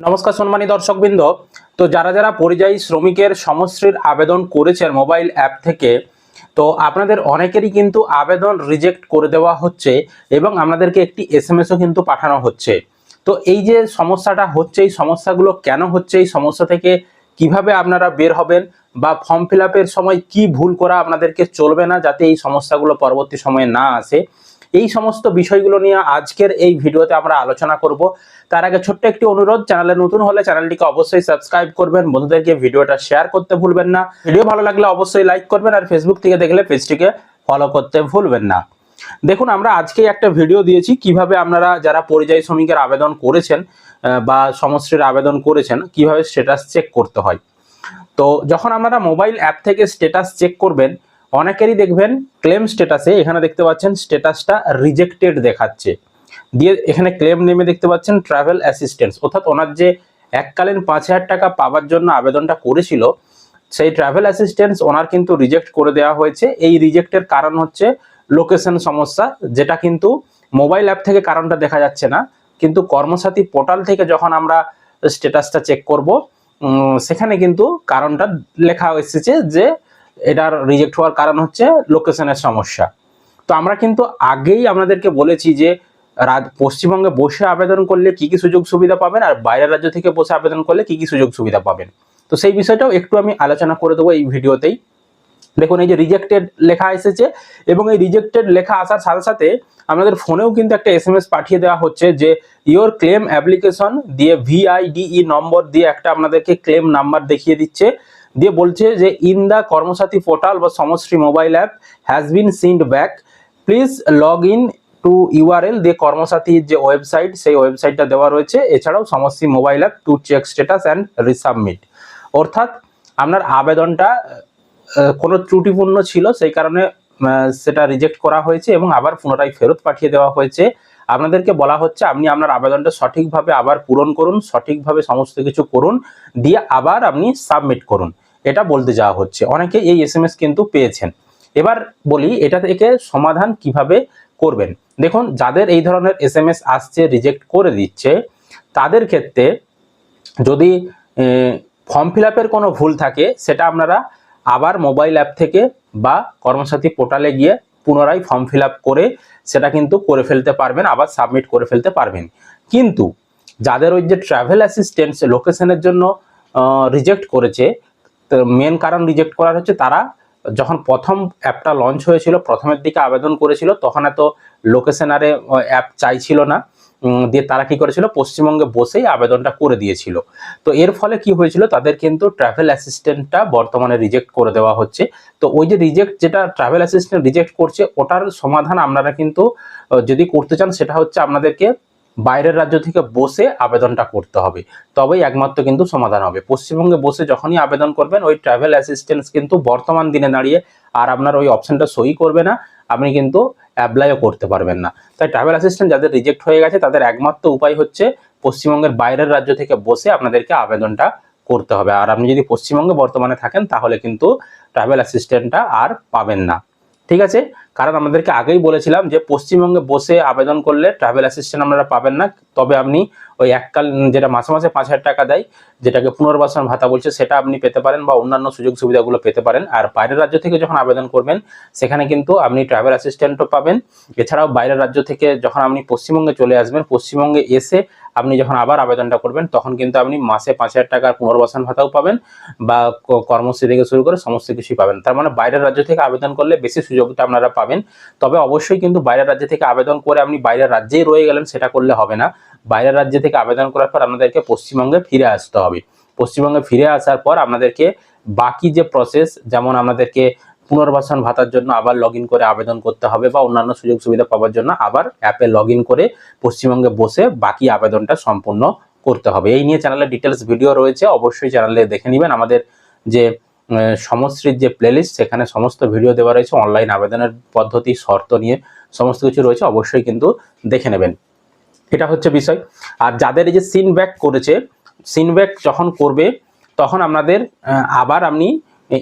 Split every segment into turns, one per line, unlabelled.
নমস্কার সম্মানী দর্শকবৃন্দ। তো যারা যারা পরিযায়ী শ্রমিকের সমশ্রীর আবেদন করেছেন মোবাইল অ্যাপ থেকে, তো আপনাদের অনেকেরই কিন্তু আবেদন রিজেক্ট করে দেওয়া হচ্ছে এবং আপনাদেরকে একটি এস এম এসও কিন্তু পাঠানো হচ্ছে। তো এই যে সমস্যাটা হচ্ছে, এই সমস্যাগুলো কেন হচ্ছে, এই সমস্যা থেকে কীভাবে আপনারা বের হবেন বা ফর্ম ফিল সময় কি ভুল করা আপনাদেরকে চলবে না যাতে এই সমস্যাগুলো পরবর্তী সময়ে না আসে এই সমস্ত বিষয়গুলো নিয়ে আজকের এই ভিডিওতে আমরা আলোচনা করব। তার আগে ছোট্ট একটি অনুরোধ, চ্যানেলে নতুন হলে চ্যানেলটিকে অবশ্যই সাবস্ক্রাইব করবেন। বন্ধুদেরকে ভিডিওটা শেয়ার করতে ভুলবেন না। ভিডিও ভালো লাগলে অবশ্যই লাইক করবেন আর ফেসবুক থেকে দেখলে পেজটিকে ফলো করতে ভুলবেন না। দেখুন, আমরা আজকে একটা ভিডিও দিয়েছি, কীভাবে আপনারা যারা পরিযায়ী শ্রমিকের আবেদন করেছেন বা সমশ্রীর আবেদন করেছেন, কীভাবে স্ট্যাটাস চেক করতে হয়। তো যখন আপনারা মোবাইল অ্যাপ থেকে স্ট্যাটাস চেক করবেন অনেকেরই দেখবেন ক্লেম স্ট্যাটাসে এখানে দেখতে পাচ্ছেন স্ট্যাটাসটা রিজেক্টেড দেখাচ্ছে। দিয়ে এখানে ক্লেম নেমে দেখতে পাচ্ছেন ট্রাভেল অ্যাসিস্ট্যান্স অর্থাৎ ওনার যে এককালীন পাঁচ হাজার টাকা পাওয়ার জন্য আবেদনটা করেছিল, সেই ট্রাভেল অ্যাসিস্ট্যান্স ওনার কিন্তু রিজেক্ট করে দেওয়া হয়েছে। এই রিজেক্টের কারণ হচ্ছে লোকেশন সমস্যা, যেটা কিন্তু মোবাইল অ্যাপ থেকে কারণটা দেখা যাচ্ছে না। কিন্তু কর্মসাথী পোর্টাল থেকে যখন আমরা স্ট্যাটাসটা চেক করব সেখানে কিন্তু কারণটা লেখা এসেছে যে এটার রিজেক্ট হওয়ার কারণ হচ্ছে লোকেশনের সমস্যা। তো আমরা কিন্তু আগেই আপনাদেরকে বলেছি যে পশ্চিমবঙ্গে বসে আবেদন করলে কি কি সুযোগ সুবিধা পাবেন আর বাইরের রাজ্য থেকে বসে আবেদন করলে কি কি সুযোগ সুবিধা পাবেন। তো সেই বিষয়টাও একটু আমি আলোচনা করে দেবো এই ভিডিওতেই। দেখুন, এই যে রিজেক্টেড লেখা এসেছে এবং এই রিজেক্টেড লেখা আসার সাথে সাথে আমাদের ফোনেও কিন্তু একটা এস এম এস পাঠিয়ে দেওয়া হচ্ছে যে ইওর ক্লেম অ্যাপ্লিকেশন দিয়ে ভিআইডিই নম্বর দিয়ে একটা আপনাদেরকে ক্লেম নাম্বার দেখিয়ে দিচ্ছে। দিয়ে বলছে যে ইন দ্য কর্মসাথী পোর্টাল বা Samashree mobile app has been sent back please log in to URL দিয়ে কর্মসাথীর যে ওয়েবসাইট সেই ওয়েবসাইটটা দেওয়া রয়েছে। এছাড়াও Samashree mobile app to check status and resubmit অর্থাৎ আপনার আবেদনটা কোনো ত্রুটিপূর্ণ ছিল, সেই কারণে সেটা রিজেক্ট করা হয়েছে এবং আবার পুনরায় ফেরত পাঠিয়ে দেওয়া হয়েছে। আপনাদেরকে বলা হচ্ছে, আপনি আপনার আবেদনটা সঠিকভাবে আবার পূরণ করুন, সঠিকভাবে সমস্ত কিছু করুন, দিয়ে আবার আপনি সাবমিট করুন। এটা বলতে যাওয়া হচ্ছে। অনেকে এই এস কিন্তু পেয়েছেন। এবার বলি, এটা থেকে সমাধান কীভাবে করবেন? দেখুন, যাদের এই ধরনের এস আসছে রিজেক্ট করে দিচ্ছে, তাদের ক্ষেত্রে যদি ফর্ম ফিল কোনো ভুল থাকে, সেটা আপনারা আবার মোবাইল অ্যাপ থেকে বা কর্মসাথী পোর্টালে গিয়ে পুনরায় ফর্ম ফিল করে সেটা কিন্তু করে ফেলতে পারবেন, আবার সাবমিট করে ফেলতে পারবেন। কিন্তু, যাদের ওই যে ট্রাভেল অ্যাসিস্ট্যান্ট লোকেশনের জন্য রিজেক্ট করেছে মেন কারণ রিজেক্ট করার হচ্ছে তারা যখন প্রথম অ্যাপটা লঞ্চ হয়েছিল, প্রথমের দিকে আবেদন করেছিল, তখন এত লোকেশনারে অ্যাপ চাইছিল না। দিয়ে তারা কি করেছিল? পশ্চিমবঙ্গে বসেই আবেদনটা করে দিয়েছিল। তো এর ফলে কি হয়েছিল? তাদের কিন্তু ট্রাভেল অ্যাসিস্ট্যান্টটা বর্তমানে রিজেক্ট করে দেওয়া হচ্ছে। তো ওই যে রিজেক্ট যেটা ট্রাভেল অ্যাসিস্ট্যান্ট রিজেক্ট করছে, ওটার সমাধান আপনারা কিন্তু যদি করতে চান, সেটা হচ্ছে আপনাদেরকে বাইরের রাজ্য থেকে বসে আবেদনটা করতে হবে। তবেই একমাত্র কিন্তু সমাধান হবে। পশ্চিমবঙ্গে বসে যখনই আবেদন করবেন, ওই ট্রাভেল অ্যাসিস্ট্যান্স কিন্তু বর্তমান দিনে দাঁড়িয়ে আর আপনার ওই অপশনটা সই করবে না, আপনি কিন্তু অ্যাপ্লাইও করতে পারবেন না। তাই ট্রাভেল অ্যাসিস্ট্যান্ট যাদের রিজেক্ট হয়ে গেছে, তাদের একমাত্র উপায় হচ্ছে পশ্চিমবঙ্গের বাইরের রাজ্য থেকে বসে আপনাদেরকে আবেদনটা করতে হবে। আর আপনি যদি পশ্চিমবঙ্গে বর্তমানে থাকেন, তাহলে কিন্তু ট্রাভেল অ্যাসিস্ট্যান্টটা আর পাবেন না। ঠিক আছে? কারণ আমাদেরকে আগেই বলেছিলাম যে পশ্চিমবঙ্গে বসে আবেদন করলে ট্রাভেল অ্যাসিস্ট্যান্ট আপনারা পাবেন না। তবে আপনি ওই এককাল যেটা মাসে মাসে পাঁচ হাজার টাকা দেয়, যেটাকে পুনর্বাসন ভাতা বলছে, সেটা আপনি পেতে পারেন বা অন্যান্য সুযোগ সুবিধাগুলো পেতে পারেন। আর বাইরের রাজ্য থেকে যখন আবেদন করবেন, সেখানে কিন্তু আপনি ট্রাভেল অ্যাসিস্ট্যান্টও পাবেন। এছাড়াও বাইরের রাজ্য থেকে যখন আপনি পশ্চিমবঙ্গে চলে আসবেন, পশ্চিমবঙ্গে এসে আপনি যখন আবার আবেদনটা করবেন, তখন কিন্তু আপনি মাসে পাঁচ হাজার টাকার পুনর্বাসন ভাতাও পাবেন বা কর্মশ্রী থেকে শুরু করে সমস্ত কিছুই পাবেন। তার মানে বাইরের রাজ্য থেকে আবেদন করলে বেশি সুযোগটা আপনারা পাবেন। তবে অবশ্যই কিন্তু বাইরের রাজ্য থেকে আবেদন করে আপনি বাইরের রাজ্যেই রয়ে গেলেন, সেটা করলে হবে না। বাইরের রাজ্য থেকে আবেদন করার পর আপনাদেরকে পশ্চিমবঙ্গে ফিরে আসতে হবে। পশ্চিমবঙ্গে ফিরে আসার পর আপনাদেরকে বাকি যে প্রসেস যেমন আমাদেরকে পুনর্বাসন ভাতার জন্য আবার লগ করে আবেদন করতে হবে বা অন্যান্য সুযোগ সুবিধা পাওয়ার জন্য আবার অ্যাপে লগ করে পশ্চিমবঙ্গে বসে বাকি আবেদনটা সম্পূর্ণ করতে হবে। এই নিয়ে চ্যানেলে ডিটেলস ভিডিও রয়েছে, অবশ্যই চ্যানেলে দেখে নেবেন। আমাদের যে সমশ্রীর যে প্লেলিস্ট সেখানে সমস্ত ভিডিও দেওয়া রয়েছে। অনলাইন আবেদনের পদ্ধতি, শর্ত নিয়ে সমস্ত কিছু রয়েছে, অবশ্যই কিন্তু দেখে নেবেন। এটা হচ্ছে বিষয়। আর যাদের এই যে সিন ব্যাক করেছে সিন ব্যাক যখন করবে, তখন আপনাদের আবার আপনি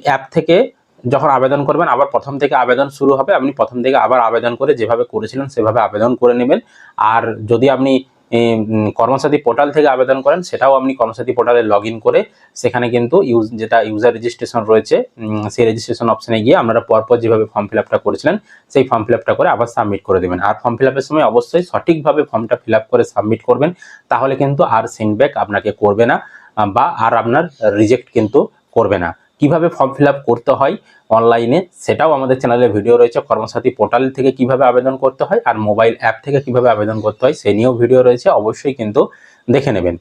অ্যাপ থেকে যখন আবেদন করবেন, আবার প্রথম থেকে আবেদন শুরু হবে, আপনি প্রথম থেকে আবার আবেদন করে যেভাবে করেছিলেন, সেভাবে আবেদন করে নেবেন। আর যদি আপনি কর্মসাথী পোর্টাল থেকে আবেদন করেন, সেটাও আপনি কর্মসাথী পোর্টালে লগ করে সেখানে কিন্তু ইউজ, যেটা ইউজার রেজিস্ট্রেশন রয়েছে সেই রেজিস্ট্রেশন অপশনে গিয়ে আপনারা পরপর যেভাবে ফর্ম ফিল আপটা করেছিলেন, সেই ফর্ম ফিল আপটা করে আবার সাবমিট করে দেবেন। আর ফর্ম ফিল আপের সময় অবশ্যই সঠিকভাবে ফর্মটা ফিল আপ করে সাবমিট করবেন, তাহলে কিন্তু আর সেন্ডব্যাক আপনাকে করবে না, বা আর আপনার রিজেক্ট কিন্তু করবে না। কীভাবে ফর্ম ফিল করতে হয় অনলাইনে সেটাও আমাদের চ্যানেলে ভিডিও রয়েছে। কর্মসাথী পোর্টাল থেকে কীভাবে আবেদন করতে হয় আর মোবাইল অ্যাপ থেকে কীভাবে আবেদন করতে হয়, সে নিয়েও ভিডিও রয়েছে। অবশ্যই কিন্তু দেখে নেবেন।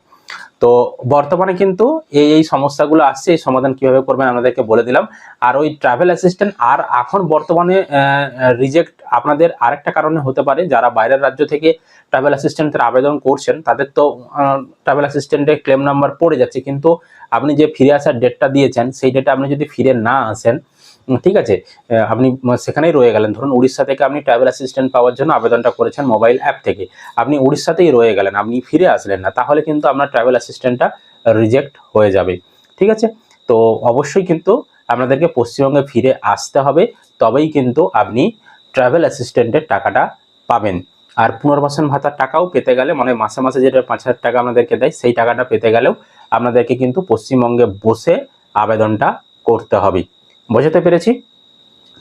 তো বর্তমানে কিন্তু এই এই সমস্যাগুলো আসছে, এই সমাধান কীভাবে করবেন আমাদেরকে বলে দিলাম। আর ওই ট্রাভেল অ্যাসিস্ট্যান্ট আর এখন বর্তমানে রিজেক্ট আপনাদের আরেকটা কারণে হতে পারে, যারা বাইরের রাজ্য থেকে ট্রাভেল অ্যাসিস্ট্যান্টের আবেদন করছেন, তাদের তো ট্রাভেল অ্যাসিস্ট্যান্টের ক্লেম নাম্বার পড়ে যাচ্ছে। কিন্তু আপনি যে ফিরে আসার ডেটটা দিয়েছেন, সেই ডেটে আপনি যদি ফিরে না আসেন ঠিক আছে? আপনি সেখানেই রয়ে গেলেন। ধরুন উড়িষ্যা থেকে আপনি ট্রাভেল অ্যাসিস্ট্যান্ট পাওয়ার জন্য আবেদনটা করেছেন মোবাইল অ্যাপ থেকে। আপনি উড়িষ্যাতেই রয়ে গেলেন, আপনি ফিরে আসলেন না, তাহলে কিন্তু আপনার ট্রাভেল অ্যাসিস্ট্যান্টটা রিজেক্ট হয়ে যাবে। ঠিক আছে? তো অবশ্যই কিন্তু আপনাদেরকে পশ্চিমবঙ্গে ফিরে আসতে হবে, তবেই কিন্তু আপনি ট্রাভেল অ্যাসিস্ট্যান্টের টাকাটা পাবেন। আর পুনর্বাসন ভাতার টাকাও পেতে গেলে মানে মাসে মাসে যেটা পাঁচ হাজার টাকা আপনাদেরকে দেয়, সেই টাকাটা পেতে গেলেও আপনাদেরকে কিন্তু পশ্চিমবঙ্গে বসে আবেদনটা করতে হবে। বোঝাতে পেরেছি।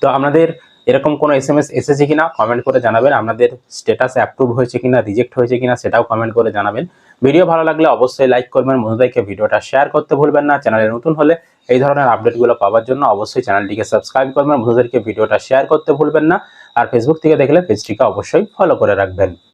তো আপনাদের এরকম কোনো এস এম এস এসেছে কিনা কমেন্ট করে জানাবেন। আপনাদের স্ট্যাটাস অ্যাপ্রুভ হয়েছে কিনা রিজেক্ট হয়েছে কিনা সেটাও কমেন্ট করে জানাবেন। ভিডিও ভালো লাগলে অবশ্যই লাইক করবেন। বন্ধুদেরকে ভিডিওটা শেয়ার করতে ভুলবেন না। চ্যানেলে নতুন হলে এই ধরনের আপডেটগুলো পাওয়ার জন্য অবশ্যই চ্যানেলটিকে সাবস্ক্রাইব করবেন। বন্ধুদেরকে ভিডিওটা শেয়ার করতে ভুলবেন না। আর ফেসবুক থেকে দেখলে পেজটিকে অবশ্যই ফলো করে রাখবেন।